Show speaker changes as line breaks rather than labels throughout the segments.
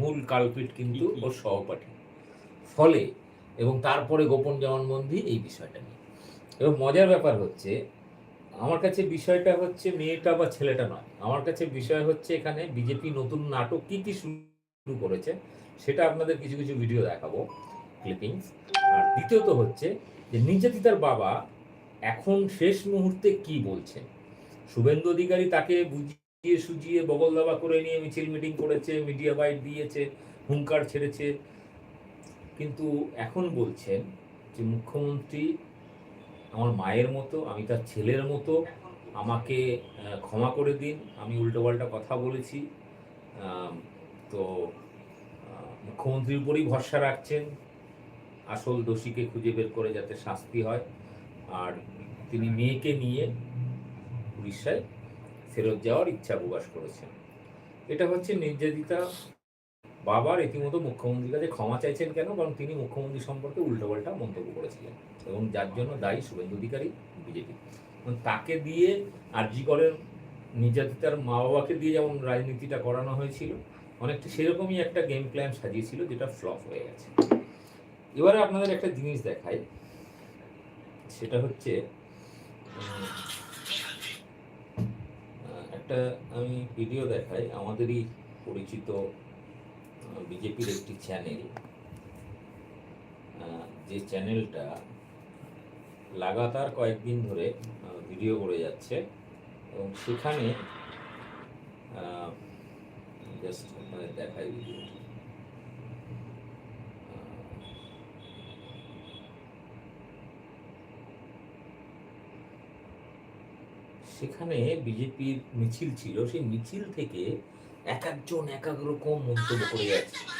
মূল কালপিট কিন্তু ওর সহপাঠী। ফলে এবং তারপরে গোপন জবানবন্দি এই বিষয়টা নিয়ে। এবং মজার ব্যাপার হচ্ছে আমার কাছে বিষয়টা হচ্ছে মেয়েটা বা ছেলেটা নয়। আমার কাছে বিষয় হচ্ছে এখানে বিজেপি নতুন নাটক কি কি শুরু করেছে সেটা আপনাদের কিছু কিছু ভিডিও দেখাবো ক্লিপিংস আর দ্বিতীয়ত হচ্ছে যে নির্যাতিতার বাবা এখন শেষ মুহূর্তে কি বলছেন? শুভেন্দু অধিকারী তাকে বুঝিয়ে সুজিয়ে বগল দাবা করে নিয়ে মিছিল মিটিং করেছে, মিডিয়া বাইট দিয়েছে, হুঙ্কার ছেড়েছে। কিন্তু এখন বলছেন যে মুখ্যমন্ত্রী আমার মায়ের মতো, আমি তার ছেলের মতো, আমাকে ক্ষমা করে দিন, আমি উল্টোপাল্টা কথা বলেছি। তো মুখ্যমন্ত্রীর উপরেই ভরসা রাখছেন। আসল দোষীকে খুঁজে বের করে যাতে শাস্তি হয়। আর তিনি মেয়েকে নিয়ে উড়িষ্যায় ফেরত যাওয়ার ইচ্ছা প্রকাশ করেছেন। এটা হচ্ছে নির্যাতিতা। বাবার রীতিমতো মুখ্যমন্ত্রীর কাছে ক্ষমা চাইছেন কেন? কারণ তিনি মুখ্যমন্ত্রী সম্পর্কে উল্টোপাল্টা মন্তব্য করেছিলেন। এবং যার জন্য দায়ী শুভেন্দু অধিকারী বিজেপি। তাকে দিয়ে আরজি করেন। নির্যাতিতার মা বাবাকে দিয়ে যেমন রাজনীতিটা করানো হয়েছিল, অনেকটা সেরকমই একটা গেম প্ল্যান সাজিয়েছিল যেটা ফ্লপ হয়ে গেছে। এবারে আপনাদের একটা জিনিস দেখাই। সেটা হচ্ছে একটা আমি ভিডিও দেখাই। আমাদেরই পরিচিত বিজেপির একটি চ্যানেল যে চ্যানেলটা লাগাতার কয়েকদিন ধরে ভিডিও করে যাচ্ছে। এবং সেখানে জাস্ট দেখাই ভিডিও সেখানে বিজেপির মিছিল ছিল, সেই মিছিল থেকে এক একজন এক এক রকম মন্তব্য করে যাচ্ছে।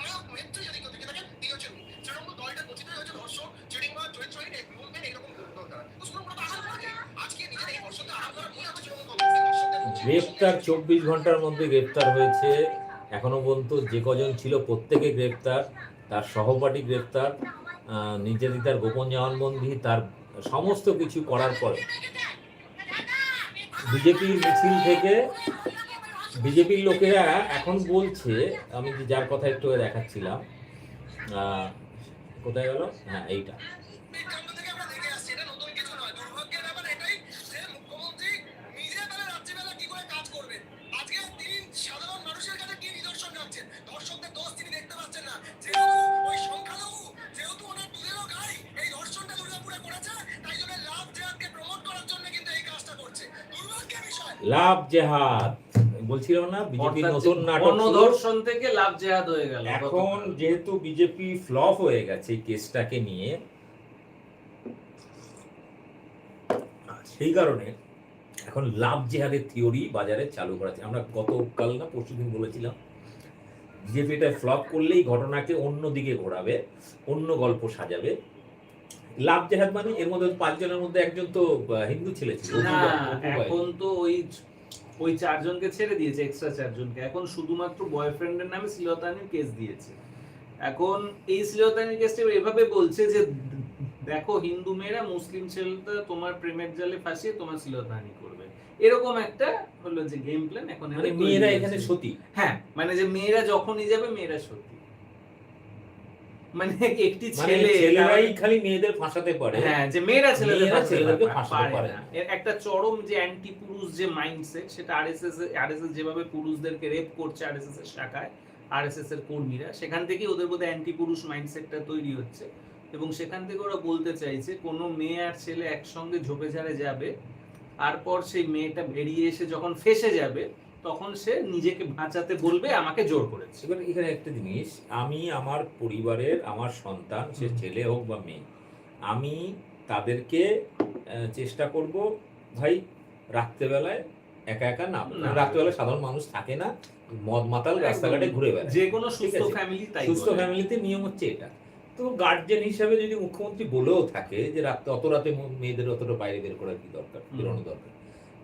আরাম করার নিয়ে হচ্ছে তৃণমূল কংগ্রেস ধর্ষকদের উচিত
গ্রেপ্তার চব্বিশ ঘণ্টার মধ্যে গ্রেপ্তার হয়েছে। এখনও পর্যন্ত যে কজন ছিল প্রত্যেকে গ্রেপ্তার। তার সহপাঠী গ্রেপ্তার। নির্যাতিতার গোপন জবানবন্দি তার সমস্ত কিছু করার পরে বিজেপির মিছিল থেকে বিজেপির লোকেরা এখন বলছে, আমি যার কথা একটু দেখাচ্ছিলাম কোথায় গেল? হ্যাঁ এইটা।
লাভ
জেহাদ বলছিলাম না
অর্থাৎ
নতুন নাটক।
থেকে লাভ জেহাদ হয়ে গেল
এখন যেহেতু বিজেপি ফ্লপ হয়ে গেছে এই কেসটাকে নিয়ে সেই কারণে এখন লাভ জেহাদের থিওরি বাজারে চালু করা হচ্ছে। আমরা গতকাল না পরশুদিন বলেছিলাম বিজেপি এটা ফ্লপ করলেই ঘটনাকে অন্য দিকে ঘোরাবে অন্য গল্প সাজাবে লাভ জেহাদ মানে এর মধ্যে পাঁচজনের মধ্যে একজন তো হিন্দু ছেলে ছিল।
এখন তো ওই ওই চারজনকে ছেড়ে দিয়েছে এক্সট্রা চারজনকে। এখন শুধুমাত্র বয়ফ্রেন্ডের নামে শ্লীলতানির কেস দিয়েছে। এখন এই শ্লীলতানির কেসটা এভাবে বলছে যে দেখো হিন্দু মেয়েরা মুসলিম ছেলেটা তোমার প্রেমের জালে ফাঁসিয়ে তোমার শ্লীলতাহানি করবে। এরকম একটা হলো যে গেম প্ল্যান এখন
মানে মেয়েরা এখানে সতী।
হ্যাঁ মানে যে মেয়েরা যখনই যাবে মেয়েরা সত্যি মানে একটি
মানে
ছেলে
ছেলেরাই খালি মেয়েদের ফাঁসাতে পারে।
হ্যাঁ যে মেয়েরা ছেলেদের
ছেলেদেরকে ফাঁসাতে
পারে একটা চরম যে অ্যান্টি পুরুষ যে মাইন্ডসেট সেটা আরএসএস আরএসএস যেভাবে পুরুষদেরকে রেপ করছে আরএসএস এর শাখায় আরএসএস এর কর্মীরা সেখান থেকে ওদের মধ্যে অ্যান্টি পুরুষ মাইন্ডসেটটা তৈরি হচ্ছে। এবং সেখান থেকে ওরা বলতে চাইছে কোনো মেয়ে আর ছেলে একসঙ্গে ঝোপে ঝাড়ে যাবে তারপর সেই মেয়েটা বেরিয়ে এসে যখন ফেসে যাবে তখন সে নিজেকে বাঁচাতে বলবে আমাকে জোর করেছে।
এবার এখানে একটা জিনিস আমি আমার পরিবারের আমার সন্তান সে ছেলে হোক বা মেয়ে আমি তাদেরকে চেষ্টা করব ভাই রাত্রেবেলায় একা একা না
না।
রাত্রেবেলায় সাধারণ মানুষ থাকে না মদ মাতাল রাস্তাঘাটে ঘুরে বেড়ায়।
যে কোনো সুস্থ ফ্যামিলি তাই
সুস্থ ফ্যামিলিতে নিয়ম হচ্ছে এটা। তো গার্জেন হিসাবে যদি মুখ্যমন্ত্রী বলেও থাকে যে রাত অত রাতে মেয়েদের অতটা বাইরে বের করার কি দরকার। বেরোনো দরকার।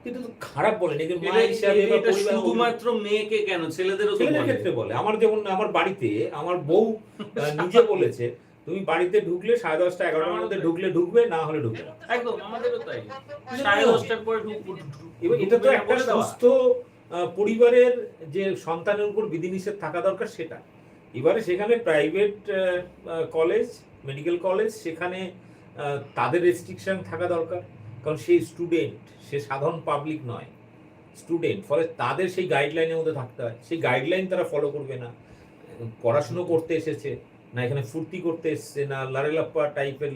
কিন্তু খারাপ বলেন মা হিসাবে
শুধুমাত্র মেয়েকে কেন? ছেলেদেরও
ছেলেদের ক্ষেত্রে বলে। আমার যেমন আমার বাড়িতে আমার বউ নিজে বলেছে তুমি বাড়িতে ঢুকলে সাড়ে দশটা এগারোটার মধ্যে ঢুকলে ঢুকবে না হলে ঢুকবে
একদম আমাদেরও তাই। সাড়ে দশটার পরে
এবার এটা তো একটা সুস্থ পরিবারের যে সন্তানের উপর বিধিনিষেধ থাকা দরকার সেটা। এবারে সেখানে প্রাইভেট কলেজ মেডিকেল কলেজ সেখানে তাদের রেস্ট্রিকশন থাকা দরকার। কারণ সেই স্টুডেন্ট সে সাধারণ পাবলিক নয়। স্টুডেন্ট ফলে তাদের সেই গাইডলাইনের মধ্যে থাকতে হয়। সেই গাইডলাইন তারা ফলো করবে না। পড়াশুনো করতে এসেছে না এখানে ফুর্তি করতে এসছে না লারেলাপ্পা টাইপের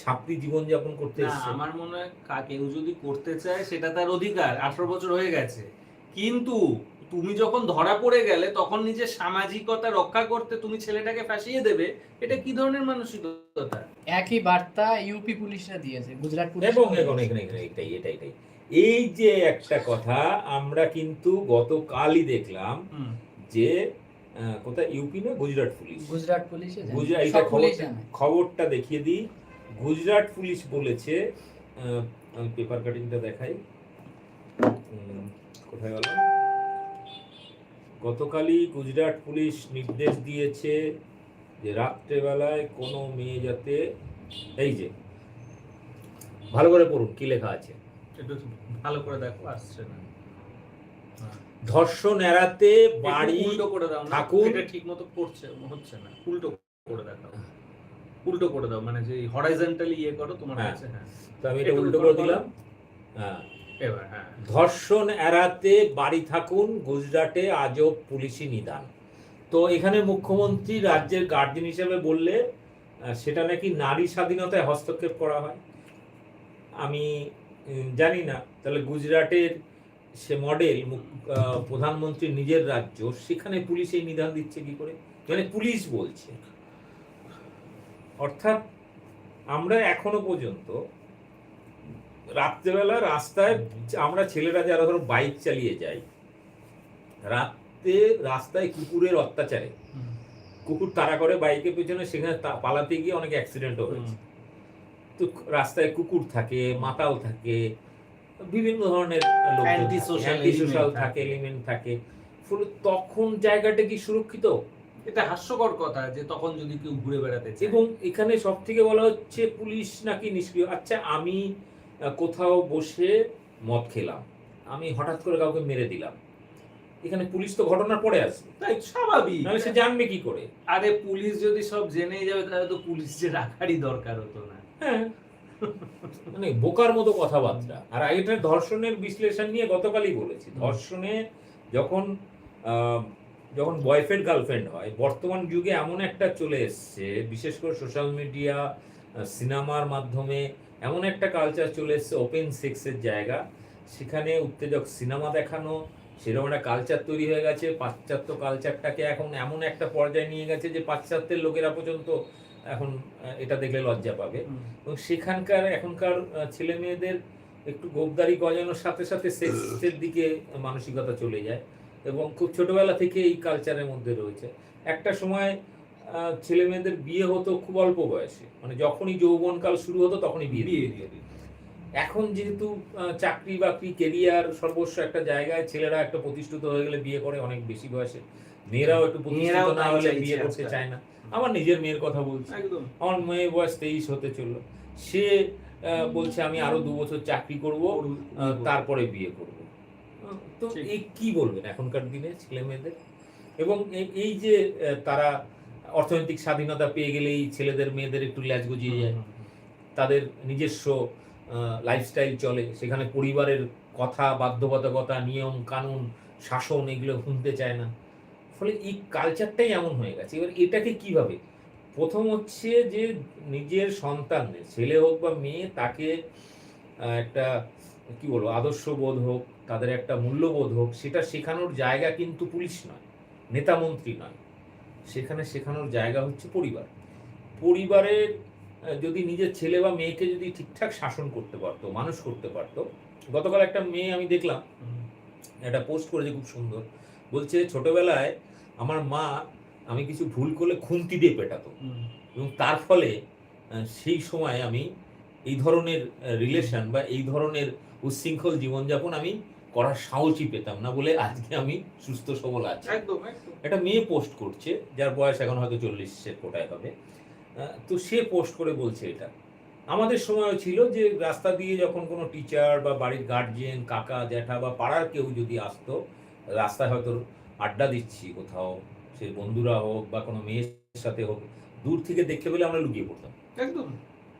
ছাত্রী জীবনযাপন করতে এসেছে।
আমার মনে হয় কেউ যদি করতে চায় সেটা তার অধিকার। আঠারো বছর হয়ে গেছে। কিন্তু তুমি যখন ধরা পড়ে গেলে তখন নিজের সামাজিকতা রক্ষা করতে তুমি ছেলেটাকে ফাঁসিয়ে দেবে এটা কি ধরনের মানসিকতা?
একই বার্তা ইউপি পুলিশরা দিয়েছে গুজরাট পুলিশ
এবং এখন এখানে এখানে এটাই এটাই এটাই। এই যে একটা কথা আমরা কিন্তু গতকালই দেখলাম যে আহ, কোথায়? ইউপি না গুজরাট পুলিশ?
গুজরাট পুলিশে।
গুজরাট
পুলিশ
খবরটা দেখিয়ে দিই। গুজরাট পুলিশ বলেছে পেপার কাটিংটা দেখাই। কোথায় গেল গতকালই গুজরাট পুলিশ নির্দেশ দিয়েছে যে রাত্রেবেলায় কোনো মেয়ে যাতে এই যে ভালো করে পড়ুন কি লেখা আছে?
ভালো করে দেখো আসছে না।
ধর্ষণ এড়াতে বাড়ি
উল্টো করে দাও না। এটা ঠিক মতো করছে হচ্ছে না উল্টো করে দেখাও। উল্টো করে দাও মানে যে হরাইজন্টালি ইয়ে করো তোমার
হ্যাঁ।
কাছে হ্যাঁ।
তো আমি এটা উল্টো করে দিলাম। হ্যাঁ। ধর্ষণ এড়াতে বাড়ি থাকুন, গুজরাটে আজও পুলিশি নিদান। তো এখানে মুখ্যমন্ত্রী রাজ্যের গার্জেন হিসেবে বললে সেটা নাকি নারী স্বাধীনতায় হস্তক্ষেপ করা হয়? আমি জানি না। তাহলে গুজরাটের সে মডেল প্রধানমন্ত্রীর নিজের রাজ্য, সেখানে পুলিশ এই নিদান দিচ্ছে কি করে? মানে পুলিশ বলছে। অর্থাৎ আমরা এখনও পর্যন্ত রাত্রেবেলা রাস্তায় আমরা ছেলেরা যারা ধরো বাইক চালিয়ে যাই রাতে রাস্তায় কুকুরের অত্যাচারে কুকুর তাড়া করে বাইকের পেছনে সেখানে পালাতে গিয়ে অনেক অ্যাক্সিডেন্টও হয়েছে। তো রাস্তায় কুকুর থাকে মাতাল থাকে বিভিন্ন ধরনের সোশ্যাল থাকে। এলিমেন্ট থাকে ফলে তখন জায়গাটা কি সুরক্ষিত?
এটা হাস্যকর কথা যে তখন যদি কেউ ঘুরে বেড়াতে
এবং এখানে সব থেকে বলা হচ্ছে পুলিশ নাকি নিষ্ক্রিয়? আচ্ছা আমি কোথাও বসে মদ খেলাম। আমি হঠাৎ করে কাউকে মেরে দিলাম। এখানে পুলিশ তো ঘটনার পরে আসবে
তাই স্বাভাবিক।
নাহলে সে জানবে কি করে?
আরে পুলিশ যদি সব জেনেই যাবে তাহলে তো পুলিশ যে রাখারই দরকার হতো না।
হ্যাঁ। মানে বোকার মতো কথাবার্তা। আর এটা ধর্ষণের বিশ্লেষণ নিয়ে গতকালই বলেছি। ধর্ষণে যখন যখন বয়ফ্রেন্ড গার্লফ্রেন্ড হয় বর্তমান যুগে এমন একটা চলে এসছে বিশেষ করে সোশ্যাল মিডিয়া সিনেমার মাধ্যমে এমন একটা কালচার চলে এসছে ওপেন সেক্সের জায়গা। সেখানে উত্তেজক সিনেমা দেখানো সেরকম একটা কালচার তৈরি হয়ে গেছে। পাশ্চাত্য কালচারটাকে এখন এমন একটা পর্যায়ে নিয়ে গেছে যে পাশ্চাত্যের লোকেরা পর্যন্ত এখন এটা দেখলে লজ্জা পাবে। এবং সেখানকার এখনকার ছেলে মেয়েদের একটু গোবদারি গজানোর সাথে সাথে সেক্সের দিকে মানসিকতা চলে যায়। এবং খুব ছোটবেলা থেকে এই কালচারের মধ্যে রয়েছে। একটা সময় ছেলে মেয়েদের বিয়ে হতো খুব অল্প বয়সে। মানে যখনই যৌবনকাল শুরু হতো তখনই বিয়ে দিয়ে
বিয়ে
দিত। এখন যেহেতু চাকরি বাকরি কেরিয়ার সর্বস্ব একটা জায়গায় ছেলেরা একটা প্রতিষ্ঠিত হয়ে গেলে বিয়ে করে অনেক বেশি বয়সে। মেয়েরাও একটু প্রতিষ্ঠিত না হলে বিয়ে করতে চায় না। আমার নিজের মেয়ের কথা বলছি। আমার মেয়ে বয়স তেইশ হতে চলল। সে আহ, বলছে আমি আরও দু বছর চাকরি করব তারপরে বিয়ে করব। তো এই কি বলবেন এখনকার দিনে ছেলে মেয়েদের এবং এই যে তারা অর্থনৈতিক স্বাধীনতা পেয়ে গেলেই ছেলেদের মেয়েদের একটু ল্যাজ গুজিয়ে যায়। তাদের নিজস্ব লাইফস্টাইল চলে। সেখানে পরিবারের কথা বাধ্যবাধকতা নিয়ম কানুন শাসন এগুলো শুনতে চায় না। ফলে এই কালচারটাই এমন হয়ে গেছে। এবার এটাকে কীভাবে? প্রথম হচ্ছে যে নিজের সন্তানের ছেলে হোক বা মেয়ে তাকে একটা কি বলব আদর্শ বোধ হোক তাদের একটা মূল্যবোধ হোক সেটা শেখানোর জায়গা কিন্তু পুলিশ নয় নেতা মন্ত্রী নয়। সেখানে শেখানোর জায়গা হচ্ছে পরিবার। পরিবারের যদি নিজের ছেলে বা মেয়েকে যদি ঠিকঠাক শাসন করতে পারতো মানুষ করতে পারতো গতকাল একটা মেয়ে আমি দেখলাম একটা পোস্ট করেছে খুব সুন্দর বলছে ছোটবেলায় আমার মা আমি কিছু ভুল করলে খুন্তি দিয়ে পেটাতো। এবং তার ফলে সেই সময় আমি এই ধরনের রিলেশন বা এই ধরনের উচ্ছৃঙ্খল জীবনযাপন আমি করার সাহসই পেতাম না বলে আজকে আমি সুস্থ সবল আছি।
একদম
একটা মেয়ে পোস্ট করছে যার বয়স এখন হয়তো চল্লিশের কোটায় হবে। তো সে পোস্ট করে বলছে এটা। আমাদের সময়ও ছিল যে রাস্তা দিয়ে যখন কোনো টিচার বা বাড়ির গার্জিয়ান কাকা জ্যাঠা বা পাড়ার কেউ যদি আসতো রাস্তায় হয়তো আড্ডা দিচ্ছি কোথাও সে বন্ধুরা হোক বা কোনো মেয়ের সাথে হোক দূর থেকে দেখতে পেলে আমরা লুকিয়ে পড়তাম।
একদম।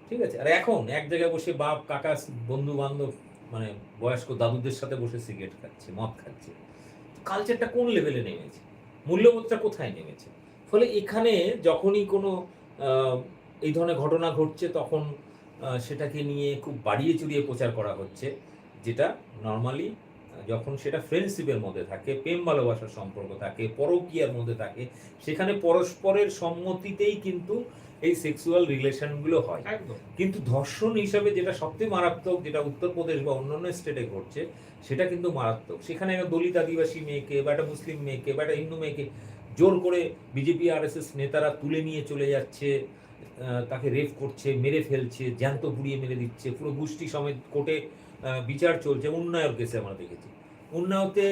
ঠিক আছে? আর এখন এক জায়গায় বসে বাপ কাকা বন্ধু বান্ধব মানে বয়স্ক দাদুদের সাথে বসে সিগারেট খাচ্ছে, মদ খাচ্ছে। কালচারটা কোন লেভেলে নেমেছে? মূল্যবোধটা কোথায় নেমেছে? ফলে এখানে যখনই কোনো এই ধরনের ঘটনা ঘটছে, তখন সেটাকে নিয়ে খুব বাড়িয়ে চড়িয়ে প্রচার করা হচ্ছে, যেটা নর্মালি যখন সেটা ফ্রেন্ডশিপের মধ্যে থাকে প্রেম ভালোবাসার সম্পর্ক থাকে পরকীয়ার মধ্যে থাকে সেখানে পরস্পরের সম্মতিতেই কিন্তু এই সেক্সুয়াল রিলেশনগুলো হয়। কিন্তু ধর্ষণ হিসাবে যেটা সবচেয়ে মারাত্মক যেটা উত্তরপ্রদেশ বা অন্যান্য স্টেটে ঘটছে সেটা কিন্তু মারাত্মক। সেখানে একটা দলিত আদিবাসী মেয়েকে বা একটা মুসলিম মেয়েকে বা একটা হিন্দু মেয়েকে জোর করে বিজেপি আর নেতারা তুলে নিয়ে চলে যাচ্ছে তাকে রেপ করছে মেরে ফেলছে জ্যান্ত পুড়িয়ে মেরে দিচ্ছে পুরো গোষ্ঠী সমেত কোর্টে বিচার চলছে উন্নয়ন কেসে আমরা দেখেছি। উন্নয়তে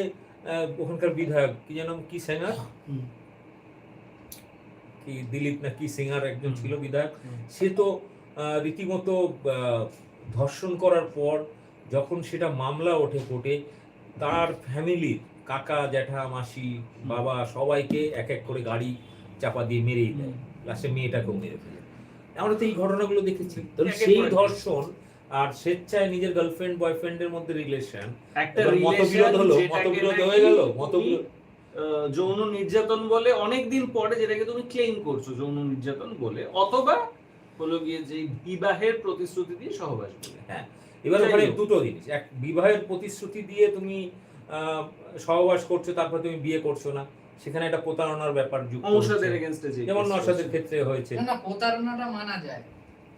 ওখানকার বিধায়ক কি যেন কি সেনার কি দিলীপ না কি সিঙ্গার একজন ছিল বিধায়ক? সে তো রীতিমতো ধর্ষণ করার পর যখন সেটা মামলা ওঠে কোর্টে তার ফ্যামিলির কাকা জ্যাঠা মাসি বাবা সবাইকে এক এক করে গাড়ি চাপা দিয়ে মেরেই দেয়। লাস্টে মেয়েটাকেও মেরে ফেলে। আমরা তো এই ঘটনাগুলো দেখেছি। সেই ধর্ষণ আর স্বেচ্ছায় নিজের গার্লফ্রেন্ড বয়ফ্রেন্ডের মধ্যে রিলেশন
একটা
মতবিরোধ হলো মতবিরোধ হয়ে গেল মতবিরোধ
যৌন নির্যাতন বলে অনেক দিন পরে যেটাকে তুমি ক্লেম করছ যৌন নির্যাতন বলে অথবা হলো গিয়ে যে বিবাহের প্রতিশ্রুতি দিয়ে সহবাস বলে।
হ্যাঁ এবার ওখানে দুটো জিনিস। এক বিবাহের প্রতিশ্রুতি দিয়ে তুমি আহ, সহবাস করছ তারপর তুমি বিয়ে করছ না। সেখানে একটা প্রতারণার ব্যাপার যুক্ত
অংশদের
হচ্ছে।
এগেনস্টে
যেমন
case
ক্ষেত্রে হয়েছে।
না না প্রতারণাটা মানা যায়।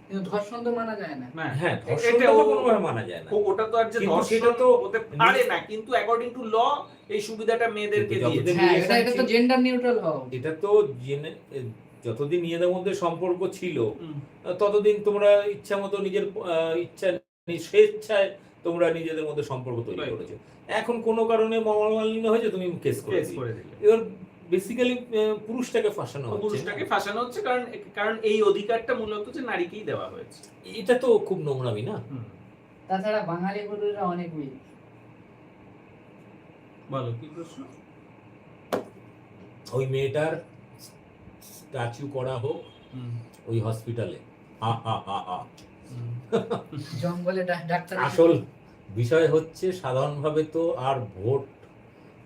কিন্তু ধর্ষণ তো মানা যায় না।
হ্যাঁ।
হ্যাঁ তো কোনোভাবে মানা যায় না।
ওটা তো আর যে ধর্ষণ
তো
হতে পারে না। কিন্তু অ্যাকর্ডিং টু ল এই সুবিধাটা মেয়েদেরকে
কিন্তু যতদিন
হ্যাঁ এটা এটা তো জেন্ডার নিউট্রাল হওয়া
এটা তো যতদিন নিজেদের মধ্যে সম্পর্ক ছিল ততদিন তোমরা ইচ্ছা মতো নিজের আহ, ইচ্ছা স্বেচ্ছায় তোমরা নিজেদের মধ্যে সম্পর্ক তৈরি করেছ। এখন কোনো কারণে মনোমালিন্য হয়েছে তুমি কেস করে এবার বেসিক্যালি পুরুষটাকে ফাঁসানো হচ্ছে।
পুরুষটাকে ফাঁসানো হচ্ছে কারণ কারণ এই অধিকারটা মূলত যে নারীকেই দেওয়া হয়েছে।
এটা তো খুব নোংরামি না?
হুম।
তাছাড়া বাঙালি পুরুষরা অনেক উইক
বলো কি প্রশ্ন?
ওই মেয়েটার স্ট্যাচু করা হোক
হুম।
ওই হসপিটালে হা হা হা হা।
জঙ্গলে ডাক্তার
আসল বিষয় হচ্ছে সাধারণভাবে তো আর ভোট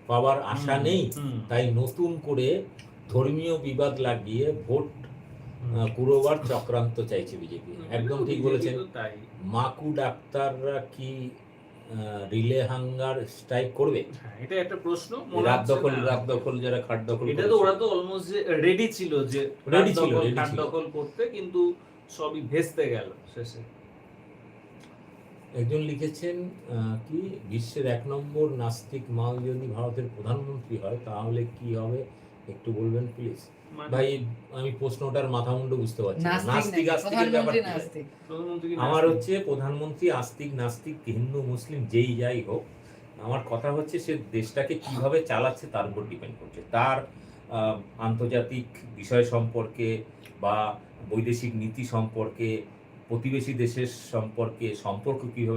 পাওয়ার আশা নেই তাই নতুন করে ধর্মীয় বিবাদ লাগিয়ে ভোট। পুরোবার চক্রান্ত চাইছে বিজেপি। একদম ঠিক বলেছেন। মাকু ডাক্তাররা কি রিলে হাঙ্গার স্ট্রাইক করবে?
হ্যাঁ, এটা একটা প্রশ্ন
রাত দখল রাত দখল যারা খাট দখল
এটা তো ওরা তো অলমোস্ট রেডি ছিল যে রাত
ছিল,
খাট দখল করতে কিন্তু সবই ভেস্তে গেল শেষে।
একজন লিখেছেন কি? বিশ্বের এক নম্বর নাস্তিক মাল যদি ভারতের প্রধানমন্ত্রী হয় তাহলে কি হবে? একটু বলবেন প্লিজ
মানে
ভাই আমি প্রশ্নটার মাথা মুন্ডু বুঝতে পারছি
নাস্তিক
নাস্তিক আস্তিকের ব্যাপার আমার হচ্ছে প্রধানমন্ত্রী আস্তিক নাস্তিক হিন্দু মুসলিম যেই যাই হোক আমার কথা হচ্ছে সে দেশটাকে কীভাবে চালাচ্ছে তার উপর ডিপেন্ড করছে। তার আহ, আন্তর্জাতিক বিষয় সম্পর্কে বা বৈদেশিক নীতি সম্পর্কে প্রতিবেশী দেশের সম্পর্কে সম্পর্ক কীভাবে